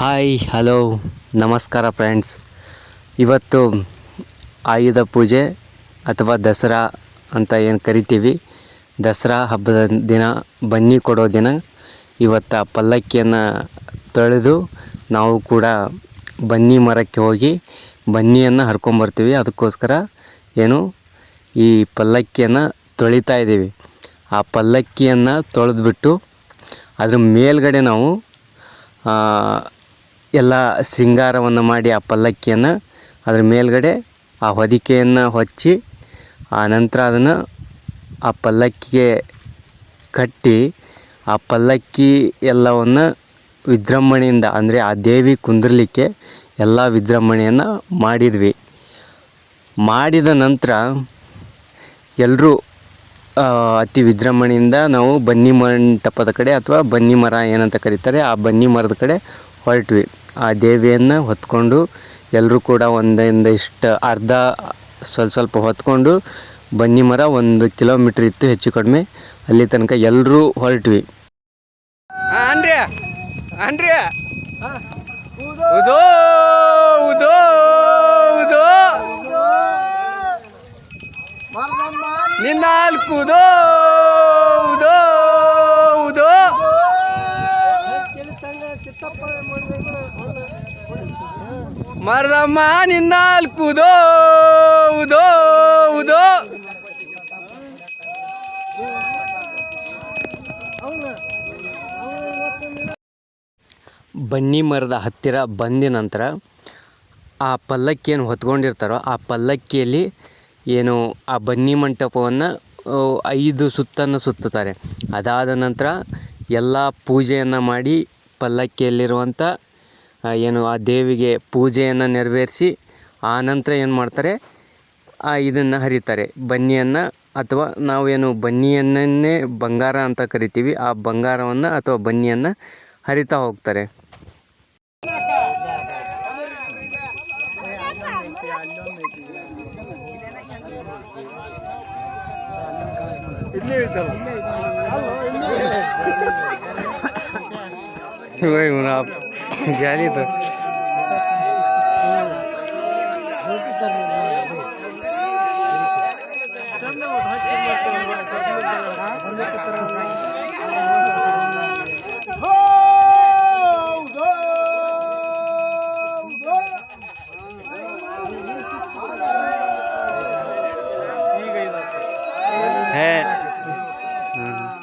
Hi hello ನಮಸ್ಕಾರ friends ಇವತ್ತು ಆಯುಧ ಪೂಜೆ ಅಥವಾ ದಸರಾ ಅಂತ ಏನು ಕರಿತೀವಿ? ದಸರಾ ಹಬ್ಬದ ದಿನ, ಬನ್ನಿ ಕೊಡೋ ದಿನ. ಇವತ್ತು ಆ ಪಲ್ಲಕ್ಕಿಯನ್ನು ತೊಳೆದು ನಾವು ಕೂಡ ಬನ್ನಿ ಮರಕ್ಕೆ ಹೋಗಿ ಬನ್ನಿಯನ್ನು ಹರ್ಕೊಂಬರ್ತೀವಿ. ಅದಕ್ಕೋಸ್ಕರ ಏನು ಈ ಪಲ್ಲಕ್ಕಿಯನ್ನು ತೊಳಿತಾ ಇದ್ದೀವಿ. ಆ ಪಲ್ಲಕ್ಕಿಯನ್ನು ತೊಳೆದ್ಬಿಟ್ಟು ಅದ್ರ ಮೇಲ್ಗಡೆ ನಾವು ಎಲ್ಲ ಸಿಂಗಾರವನ್ನು ಮಾಡಿ ಆ ಪಲ್ಲಕ್ಕಿಯನ್ನು ಅದ್ರ ಮೇಲ್ಗಡೆ ಆ ಹೊದಿಕೆಯನ್ನು ಹೊಚ್ಚಿ ಆ ನಂತರ ಅದನ್ನು ಆ ಪಲ್ಲಕ್ಕಿಗೆ ಕಟ್ಟಿ ಆ ಪಲ್ಲಕ್ಕಿ ಎಲ್ಲವನ್ನು ವಿಜೃಂಭಣೆಯಿಂದ, ಅಂದರೆ ಆ ದೇವಿ ಕುಂದಿರಲಿಕ್ಕೆ ಎಲ್ಲ ವಿಜೃಂಭಣೆಯನ್ನು ಮಾಡಿದ್ವಿ. ಮಾಡಿದ ನಂತರ ಎಲ್ಲರೂ ಅತಿ ವಿಜೃಂಭಣೆಯಿಂದ ನಾವು ಬನ್ನಿ ಮಂಟಪದ ಕಡೆ ಅಥವಾ ಬನ್ನಿ ಮರ ಏನಂತ ಕರೀತಾರೆ, ಆ ಬನ್ನಿ ಮರದ ಕಡೆ ಹೊರಟ್ವಿ ಆ ದೇವಿಯನ್ನು ಹೊತ್ಕೊಂಡು ಎಲ್ಲರೂ ಕೂಡ ಒಂದಿಂದ ಇಷ್ಟು ಅರ್ಧ ಸ್ವಲ್ಪ ಸ್ವಲ್ಪ ಹೊತ್ಕೊಂಡು ಬನ್ನಿ ಮರ ಒಂದು ಕಿಲೋಮೀಟ್ರ್ ಇತ್ತು ಹೆಚ್ಚು ಕಡಿಮೆ. ಅಲ್ಲಿ ತನಕ ಎಲ್ಲರೂ ಹೊರಟ್ವಿ. ಅನ್ರಿ ಮರದಮ್ಮ ನಿನ್ನಾಲ್ಕುದೋ ಉದೋ ಉದೋ ಬನ್ನಿ ಮರದ ಹತ್ತಿರ ಬಂದ ನಂತರ ಆ ಪಲ್ಲಕ್ಕಿ ಏನು ಹೊತ್ಕೊಂಡಿರ್ತಾರೋ ಆ ಪಲ್ಲಕ್ಕಿಯಲ್ಲಿ ಏನು ಆ ಬನ್ನಿ ಮಂಟಪವನ್ನು ಐದು ಸುತ್ತನ್ನು ಸುತ್ತುತ್ತಾರೆ. ಅದಾದ ನಂತರ ಎಲ್ಲ ಪೂಜೆಯನ್ನು ಮಾಡಿ ಪಲ್ಲಕ್ಕಿಯಲ್ಲಿರುವಂಥ ಏನು ಆ ದೇವಿಗೆ ಪೂಜೆಯನ್ನು ನೆರವೇರಿಸಿ ಆನಂತರ ಏನು ಮಾಡ್ತಾರೆ? ಇದನ್ನು ಹರಿತಾರೆ. ಬನ್ನಿಯನ್ನು ಅಥವಾ ನಾವೇನು ಬನ್ನಿಯನ್ನೇ ಬಂಗಾರ ಅಂತ ಕರಿತೀವಿ ಆ ಬಂಗಾರವನ್ನು ಅಥವಾ ಬನ್ನಿಯನ್ನು ಹರಿತಾ ಹೋಗ್ತಾರೆ. ಇವನು जाली तो है।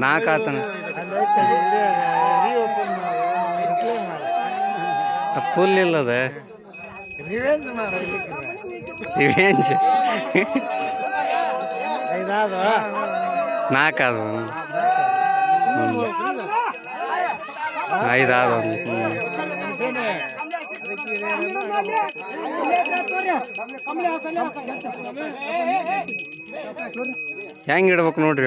ना का ಫುಲ್ ಇಲ್ಲದ ರಿವೆಂಜ್. ನಾಲ್ಕು ಅದು ಐದು ಆದ ಹೆಂಗೆ ಇಡ್ಬೇಕು ನೋಡ್ರಿ?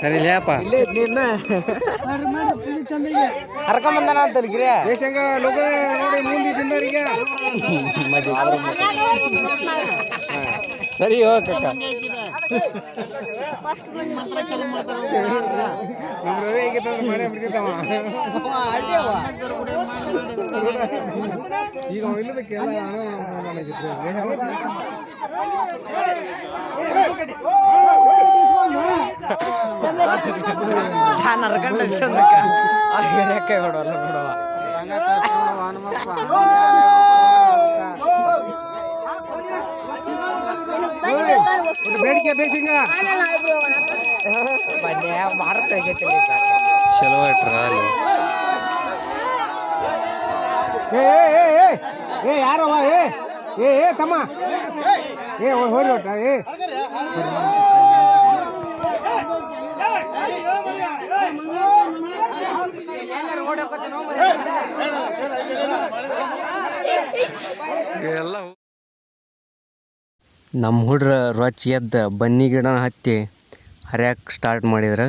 ಸರಿ ಲೇಪ ಹರ್ಕೊಂಬಂದಾನ ಅಂತಲ್ಲ ಗಿರಿ ದೇಶಂಗ ಲೋಕ ನೋಡಿ ಮುಂದೆ ತಿಂದವರಿಗೆ ಸರಿ ಹೋಗಕ್ಕ ನಮ್ಮ ರವಿ ಹೇಗಿತ್ತಂದ್ರೆ ಮಾಡೇ ಬಿಡ್ತಿದ್ದವ ಈಗ ಅವ ಇಲ್ಲದಕ್ಕೆಲ್ಲ ನಾನು ಹರ್ಕೊಂಡು ಅಷ್ಟೊಂದಕ್ಕ ಅವ್ರಿಗೆ ರೆಕ್ಕ ಬಿಡವಲ್ಲ ಬಿಡವ ಬೇಡಿಕೆ ಬೇಸಿಂಗ ಚಲೋ ಏ ಏ ಏ ಏ ಯಾರವ ಏ ಏ ಏ ತಮ್ಮ ಏ ಹೋರಿ ಏ ನಮ್ಮ ಹುಡ್ರ ರೊಚ್ಚ ಎದ್ದ ಬನ್ನಿ ಗಿಡನ ಹತ್ತಿ ಹರ್ಯಾಕ್ ಸ್ಟಾರ್ಟ್ ಮಾಡಿದ್ರ.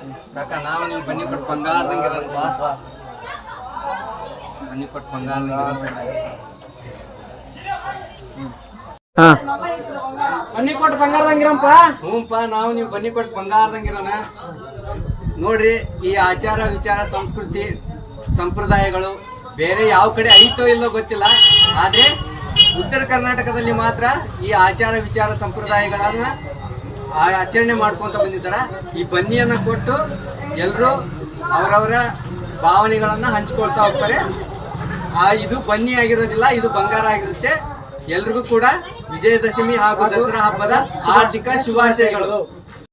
ನಾವು ನೀವು ಬನ್ನಿ ಕೊಟ್ಟು ಬಂಗಾರದಂಗಿರಲ್ವಾ ಬನ್ನಿ ಕೊಟ್ಟು ಹಾ. ಬನ್ನಿ ಕೊಟ್ಟು ಬಂಗಾರದಂಗಿರಪ್ಪ ಹ್ಞೂಪ್ಪ ನಾವು ನೀವು ಬನ್ನಿ ಕೊಟ್ಟು ಬಂಗಾರದಂಗಿರೋಣ ನೋಡ್ರಿ ಈ ಆಚಾರ ವಿಚಾರ ಸಂಸ್ಕೃತಿ ಸಂಪ್ರದಾಯಗಳು ಬೇರೆ ಯಾವ ಕಡೆ ಐತೋ ಇಲ್ಲೋ ಗೊತ್ತಿಲ್ಲ. ಆದ್ರೆ ಉತ್ತರ ಕರ್ನಾಟಕದಲ್ಲಿ ಮಾತ್ರ ಈ ಆಚಾರ ವಿಚಾರ ಸಂಪ್ರದಾಯಗಳನ್ನ ಆಚರಣೆ ಮಾಡ್ಕೊಂತ ಬಂದಿದ್ದಾರ. ಈ ಬನ್ನಿಯನ್ನ ಕೊಟ್ಟು ಎಲ್ಲರೂ ಅವರವರ ಭಾವನೆಗಳನ್ನು ಹಂಚ್ಕೊಳ್ತಾ ಹೋಗ್ತಾರೆ. ಆ, ಇದು ಬನ್ನಿ ಆಗಿರೋದಿಲ್ಲ, ಇದು ಬಂಗಾರ ಆಗಿರುತ್ತೆ. ಎಲ್ರಿಗೂ ಕೂಡ ವಿಜಯದಶಮಿ ಹಾಗೂ ದಸರಾ ಹಬ್ಬದ ಆರ್ಥಿಕ ಶುಭಾಶಯಗಳು.